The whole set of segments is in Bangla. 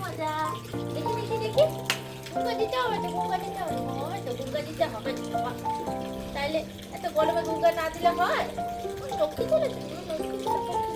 মজা দেখি দেখি দেখি গুঙ্গা দিতে হবে তো গুঙ্গা দিতে হবে ওই তো গুঙ্গা দিতে হবে বাবা। তাইলে এত গরমে গুঙ্গা না দিলে হয় লক্ষ্মী ছেলে লক্ষ্মী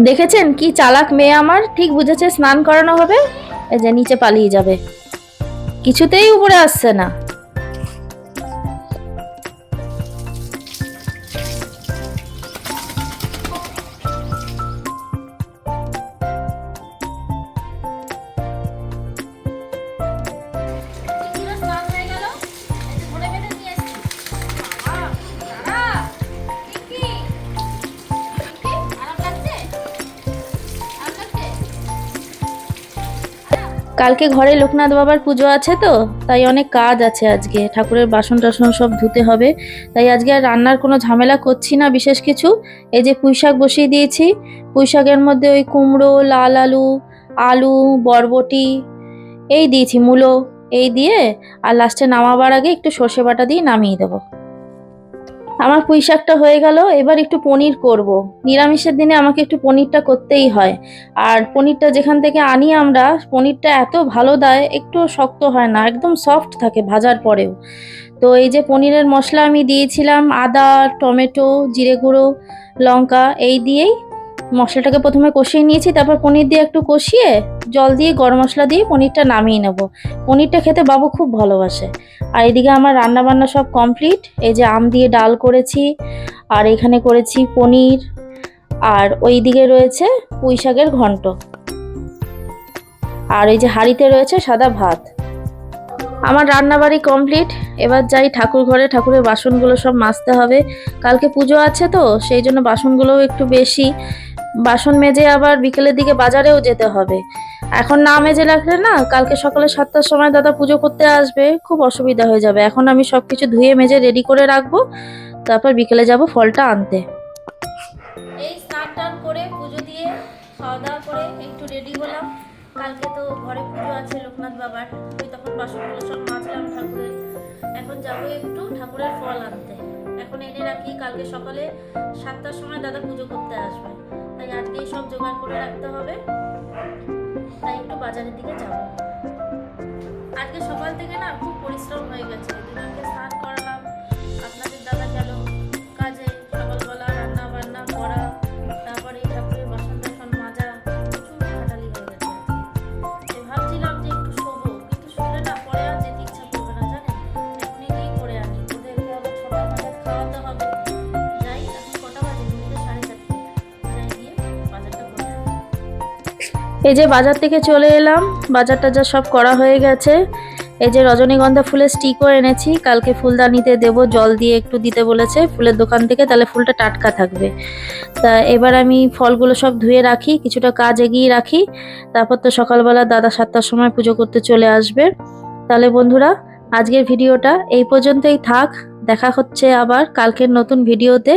দেখেছেন কি চালাক মেয়ে আমার? ঠিক বুঝেছে, স্নান করানো হবে। এই যে নিচে পালিয়ে যাবে। কিছুতেই উপরে আসছে না। কালকে ঘরে লোকনাথ বাবার পুজো আছে তো, তাই অনেক কাজ আছে আজকে। ঠাকুরের বাসন টাসন সব ধুতে হবে। তাই আজকে আর রান্নার কোনো ঝামেলা করছি না বিশেষ কিছু। এই যে পুঁই শাক বসিয়ে দিয়েছি। পুঁই শাকের মধ্যে ওই কুমড়ো, লাল আলু আলু, বরবটি, এই দিয়েছি, মূলো, এই দিয়ে, আর লাস্টে নামাবার আগে একটু সর্ষে বাটা দিয়ে নামিয়ে দেবো। আমার পুঁই শাকটা হয়ে গেল, এবার একটু পনির করব। নিরামিষের দিনে আমাকে একটু পনিরটা করতেই হয় আর পনিরটা যেখান থেকে আনি আমরা, পনিরটা এত ভালো দেয়, একটু শক্ত হয় না, একদম সফট থাকে ভাজার পরেও তো এই যে পনিরের মশলা আমি দিয়েছিলাম, আদা, টমেটো, জিরে গুঁড়ো, লঙ্কা, এই দিয়েই মশলাটাকে প্রথমে কষিয়ে নিয়েছি, তারপর পনির দিয়ে একটু কষিয়ে জল দিয়ে গরম মশলা দিয়ে পনিরটা নামিয়ে নেব। পনিরটা খেতে বাবু খুব ভালোবাসে। আর এদিকে আমার রান্না বান্না সব কমপ্লিট। এই যে আম দিয়ে ডাল করেছি, আর এখানে করেছি পনির। আর ওই দিকে রয়েছে পুঁই শাকের ঘন্ট। আর এই যে হাঁড়িতে রয়েছে সাদা ভাত। আমার রান্নাবাড়ি কমপ্লিট। এবার যাই ঠাকুর ঘরে। ঠাকুরের বাসনগুলো সব মাজতে হবে। কালকে পুজো আছে তো, সেই জন্য বাসনগুলোও একটু বেশি। বাসন মেজে আবার বিকেলের দিকে বাজারেও যেতে হবে। এখন না মেজে রাখলে না, কালকে সকালে সাতটার সময় দাদা পুজো করতে আসবে, খুব অসুবিধা হয়ে যাবে। এখন আমি সব কিছু ধুয়ে মেজে রেডি করে রাখব, তারপর বিকেলে যাব ফলটা আনতে। এই স্নান টান করে পুজো দিয়ে খাওয়া দাওয়া করে একটু রেডি হলাম। কালকে তো ঘরে পুজো আছে লোকনাথ বাবার ওই তখন বাসনগুলো সব মাজলাম ঠাকুরের। এখন যাব একটু ঠাকুরের ফল আনতে। এখন এনে রাখি কালকে সকালে সাতটার সময় দাদা পুজো করতে আসবে। আজকেই সব জোগাড় করে রাখতে হবে। তাই একটু বাজারের দিকে যাব। আজকে সকাল থেকে না খুব পরিশ্রম হয়ে গেছে। দুজনকে স্নান এই যে বাজার থেকে চলে এলাম বাজার টাজার সব করা হয়ে গেছে। এই যে রজনীগন্ধা ফুলের স্টিকও এনেছি, কালকে ফুলদানিতে দেব, জল দিয়ে একটু দিতে বলেছে, ফুলের দোকান থেকে তাহলে ফুলটা টাটকা থাকবে। তা এবার আমি ফলগুলো সব ধুয়ে রাখি, কিছুটা কাজ এগিয়ে রাখি, তারপর তো সকালবেলা দাদা সাতটার সময় পুজো করতে চলে আসবে। তাহলে বন্ধুরা, আজকের ভিডিওটা এই পর্যন্তই থাক। দেখা হচ্ছে আবার কালকের নতুন ভিডিওতে।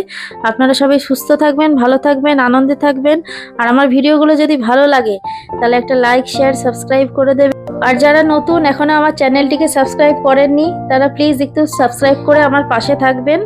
আপনারা সবাই সুস্থ থাকবেন, ভালো থাকবেন, আনন্দে থাকবেন। আর আমার ভিডিওগুলো যদি ভালো লাগে, তাহলে একটা লাইক শেয়ার সাবস্ক্রাইব করে দেবেন। আর যারা নতুন এখনও আমার চ্যানেলটিকে সাবস্ক্রাইব করেননি, তারা প্লিজ একটু সাবস্ক্রাইব করে আমার পাশে থাকবেন।